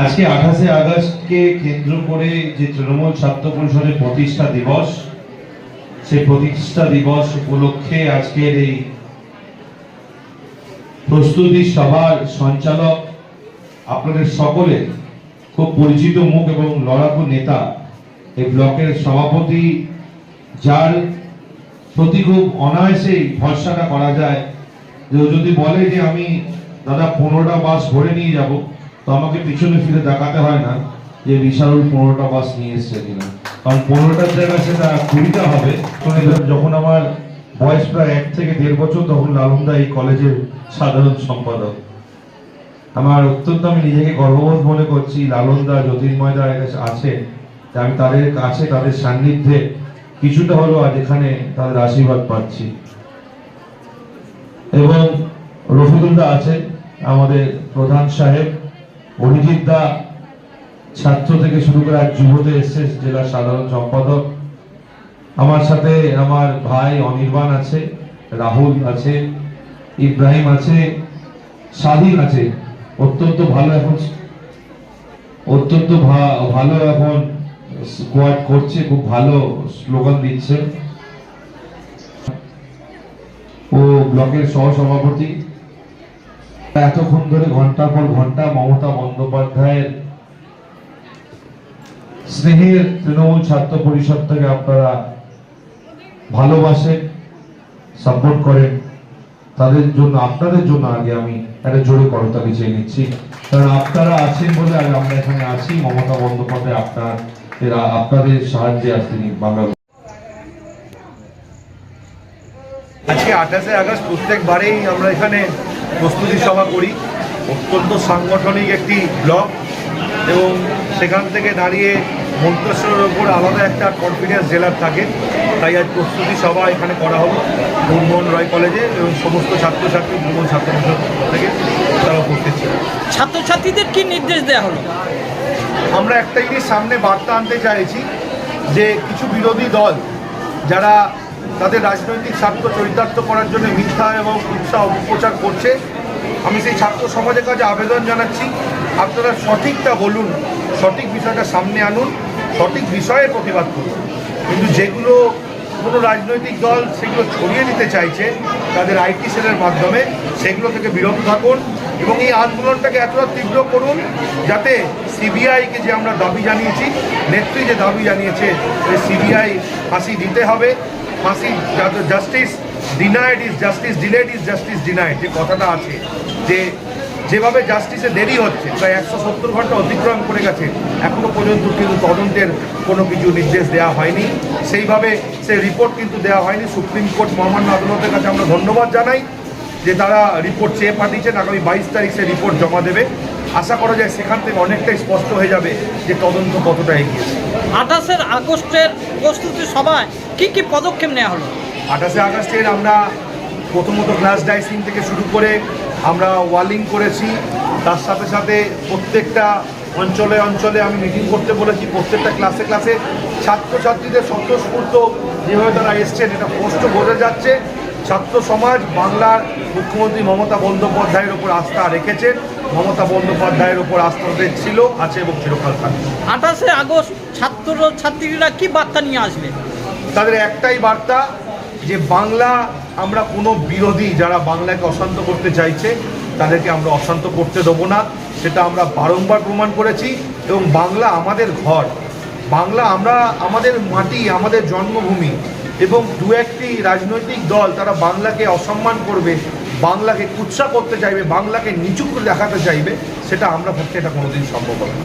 আজকে আঠাশে আগস্টকে কেন্দ্র করে যে তৃণমূল ছাত্র পরিষদের প্রতিষ্ঠা দিবস, সেই প্রতিষ্ঠা দিবস উপলক্ষে আজকের এই প্রস্তুতি সভার সঞ্চালক আপনাদের সকলে খুব পরিচিত মুখ এবং লড়াকু নেতা, এই ব্লকের সভাপতি, যার প্রতি খুব অনায়াসেই ভরসাটা করা যায়। যে যদি বলে যে আমি দাদা পনেরোটা বাস ভরে নিয়ে যাব তো আমাকে পিছনে ফিরে দেখাতে হয় না যে বিশাল পনেরোটা বাস নিয়ে এসছে কিনা। কারণ পনেরোটার জায়গায় সেটা কুড়িটা হবে। যখন আমার বয়স প্রায় এক থেকে দেড় বছর, তখন লালন্দা এই কলেজের সাধারণ সম্পাদক। আমার অত্যন্ত আমি নিজেকে গর্ববোধ মনে করছি লালন্দা জ্যোতির্ময় দ্বারা আছে। আমি তাদের কাছে, তাদের সান্নিধ্যে কিছুটা হলেও আজ এখানে তাদের আশীর্বাদ পাচ্ছি। এবং রফিকুল্লাহ আছে আমাদের প্রধান সাহেব। অরিজিৎ দা ছাত্র থেকে শুরু করে আজ যুবতে এসছে জেলা সাধারণ সম্পাদক। আমার সাথে আমার ভাই অনির্বাণ আছে, রাহুল আছে, ইব্রাহিম আছে স্বাধীন আছে। অত্যন্ত ভালো এখন, অত্যন্ত ভালো এখন স্কোয়াড করছে, খুব ভালো স্লোগান দিচ্ছে। ও ব্লকের সহ সভাপতি এতক্ষণ ধরে ঘণ্টার পর ঘণ্টা মমতা বন্দ্যোপাধ্যায়ের স্নেহের তৃণমূল ছাত্র পরিষদ থেকে আপনারা ভালোবাসেন সাপোর্ট করেন। তাদের জন্য, আপনাদের জন্য আগে আমি একটা জোরে করতালি চেয়ে নিচ্ছি। কারণ আপনারা আছেন বলে আজ আমরা এখানে আছি। মমতা বন্দ্যোপাধ্যায় আপনার, এরা আপনাদের সাহায্যে আসেনি বাংলা আজকে আঠাশে আগস্ট প্রত্যেকবারেই আমরা এখানে প্রস্তুতি সভা করি। অত্যন্ত সাংগঠনিক একটি ব্লক এবং সেখান থেকে দাঁড়িয়ে মন্তেশ্বরের ওপর আলাদা একটা কনফিডেন্স জেলার থাকে। তাই আজ প্রস্তুতি সভা এখানে করা হলো। মুরমোহন রয় কলেজে এবং সমস্ত ছাত্রছাত্রী মুরমোহন ছাত্র থেকে তারা উপস্থিত ছিল। ছাত্রছাত্রীদের কি নির্দেশ দেওয়া হলো? আমরা একটা জিনিস সামনে বার্তা আনতে চাইছি যে কিছু বিরোধী দল যারা তাদের রাজনৈতিক স্বার্থ চরিতার্থ করার জন্য মিথ্যা এবং উৎসাহ অপপ্রচার করছে। আমি সেই ছাত্র সমাজের কাছে আবেদন জানাচ্ছি, আপনারা সঠিকটা বলুন, সঠিক বিষয়টা সামনে আনুন, সঠিক বিষয়ে প্রতিবাদ করুন। কিন্তু যেগুলো কোনো রাজনৈতিক দল সেগুলো ছড়িয়ে দিতে চাইছে, তাদের আইটি সেলের মাধ্যমে সেগুলো থেকে বিরত থাকুন এবং এই আন্দোলনটাকে এতটা তীব্র করুন যাতে সিবিআইকে যে আমরা দাবি জানিয়েছি, নেত্রী যে দাবি জানিয়েছে সিবিআই ফাঁসি দিতে হবে। ফাঁসি justice denied is justice delayed is justice denied যে কথাটা আছে, যে যেভাবে জাস্টিসে দেরি হচ্ছে, প্রায় একশো সত্তর ঘণ্টা অতিক্রম করে গেছে, এখনও পর্যন্ত কিন্তু তদন্তের কোনো কিছু নির্দেশ দেওয়া হয়নি। সেইভাবে সে রিপোর্ট কিন্তু দেওয়া হয়নি। সুপ্রিম কোর্ট মহামান্য আদালতের কাছে আমরা ধন্যবাদ জানাই যে তারা রিপোর্ট চেয়ে পাঠিয়েছেন, আগামী বাইশ তারিখ সে রিপোর্ট জমা দেবে। আশা করা যায় সেখান থেকে অনেকটাই স্পষ্ট হয়ে যাবে যে তদন্ত কতটা এগিয়েছে। আঠাশের আগস্টের প্রস্তুতি সভায় কি কি পদক্ষেপ নেওয়া হলো? আঠাশে আগস্টের আমরা প্রথমত গ্লাস ডাইসিং থেকে শুরু করে আমরা ওয়ালিং করেছি। তার সাথে সাথে প্রত্যেকটা অঞ্চলে অঞ্চলে আমি মিটিং করতে বলেছি, প্রত্যেকটা ক্লাসে ক্লাসে ছাত্রছাত্রীদের স্বতঃস্ফূর্ত যেভাবে তারা এসছেন, এটা স্পষ্ট বোঝা যাচ্ছে। ছাত্র সমাজ বাংলার মুখ্যমন্ত্রী মমতা বন্দ্যোপাধ্যায়ের ওপর আস্থা রেখেছেন। মমতা বন্দ্যোপাধ্যায়ের ওপর আস্থা ছিল আছে এবং চিরকাল থাকবে। আঠাশে আগস্ট ছাত্র ছাত্রীরা কি বার্তা নিয়ে আসবে? তাদের একটাই বার্তা যে বাংলা আমরা কোনো বিরোধী যারা বাংলাকে অশান্ত করতে চাইছে তাদেরকে আমরা অশান্ত করতে দেবো না। সেটা আমরা বারংবার প্রমাণ করেছি এবং বাংলা আমাদের ঘর। বাংলা আমরা আমাদের মাটি আমাদের জন্মভূমি এবং দু একটি রাজনৈতিক দল তারা বাংলাকে অসম্মান করবে বাংলাকে কুৎসা করতে চাইবে, বাংলাকে নিচু করে দেখাতে চাইবে, সেটা আমরা পক্ষে এটা কোনোদিন সম্ভব হবে।